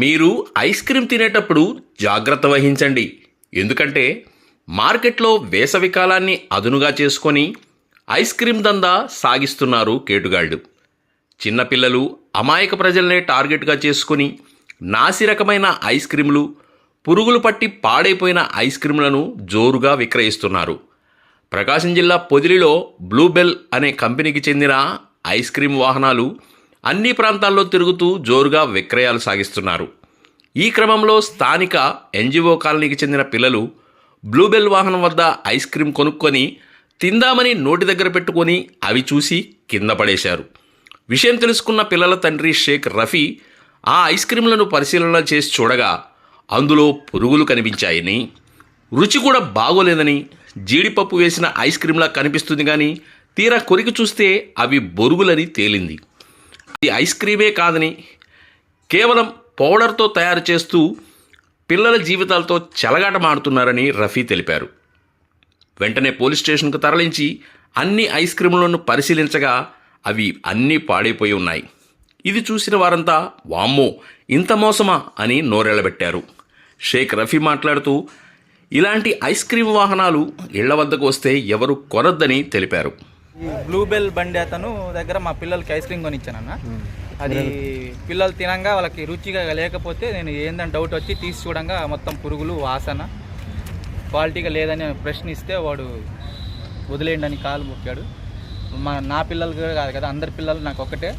మీరు ice cream తినేటప్పుడు జాగ్రత్త వహించండి. ఎందుకంటే మార్కెట్లో వేసవి కాలాన్ని అదునుగా చేసుకొని ఐస్ క్రీమ్ దందా సాగిస్తున్నారు కేటుగాళ్ళు. చిన్నపిల్లలు అమాయక ప్రజలనే టార్గెట్గా చేసుకొని నాసి రకమైన ఐస్ క్రీములు పురుగులు పట్టి పాడైపోయిన ఐస్ క్రీములను జోరుగా విక్రయిస్తున్నారు. ప్రకాశం జిల్లా పొదిలిలో బ్లూబెల్ అనే కంపెనీకి చెందిన ఐస్ క్రీమ్ వాహనాలు అన్ని ప్రాంతాల్లో తిరుగుతూ జోరుగా విక్రయాలు సాగిస్తున్నారు. ఈ క్రమంలో స్థానిక ఎన్జిఓ కాలనీకి చెందిన పిల్లలు బ్లూబెల్ వాహనం వద్ద ఐస్ క్రీమ్ కొనుక్కొని తిందామని నోటి దగ్గర పెట్టుకొని అవి చూసి కింద పడేశారు. విషయం తెలుసుకున్న పిల్లల తండ్రి షేక్ రఫీ ఆ ఐస్ క్రీంలను పరిశీలన చేసి చూడగా అందులో పురుగులు కనిపించాయని రుచి కూడా బాగోలేదని జీడిపప్పు వేసిన ఐస్ క్రీంలా కనిపిస్తుంది కానీ తీరా కొరికి చూస్తే అవి బొరుగులని తేలింది. అది ఐస్ క్రీమే కాదని కేవలం పౌడర్తో తయారు చేస్తూ పిల్లల జీవితాలతో చెలగాటమాడుతున్నారని రఫీ తెలిపారు. వెంటనే పోలీస్ స్టేషన్కు తరలించి అన్ని ఐస్ క్రీములను పరిశీలించగా అవి అన్నీ పాడైపోయి ఉన్నాయి. ఇది చూసిన వారంతా వామ్మో ఇంత మోసమా? అని నోరెళ్ళబెట్టారు షేక్ రఫీ మాట్లాడుతూ ఇలాంటి ఐస్ క్రీమ్ వాహనాలు ఇళ్ళ వద్దకు వస్తే ఎవరు కొనొద్దని తెలిపారు. ఈ బ్లూబెల్ బండి అతను దగ్గర మా పిల్లలకి ఐస్ క్రీమ్ కొనిచ్చానన్న. అది పిల్లలు తినంగా వాళ్ళకి రుచిగా లేకపోతే నేను ఏందని డౌట్ వచ్చి తీసి చూడంగా మొత్తం పురుగులు వాసన క్వాలిటీగా లేదని ప్రశ్నిస్తే వాడు వదిలేయండి అని కాలు మొక్కాడు. మా నా పిల్లలు కూడా కాదు కదా అందరి పిల్లలు నాకు ఒకటే.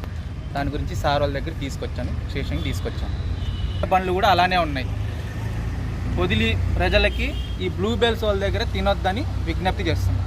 దాని గురించి సార్ వాళ్ళ దగ్గర తీసుకొచ్చాను స్టేషన్కి తీసుకొచ్చాను. బండ్లు కూడా అలానే ఉన్నాయి. వదిలి ప్రజలకి ఈ బ్లూబెల్స్ వాళ్ళ దగ్గర తినొద్దని విజ్ఞప్తి చేస్తున్నాను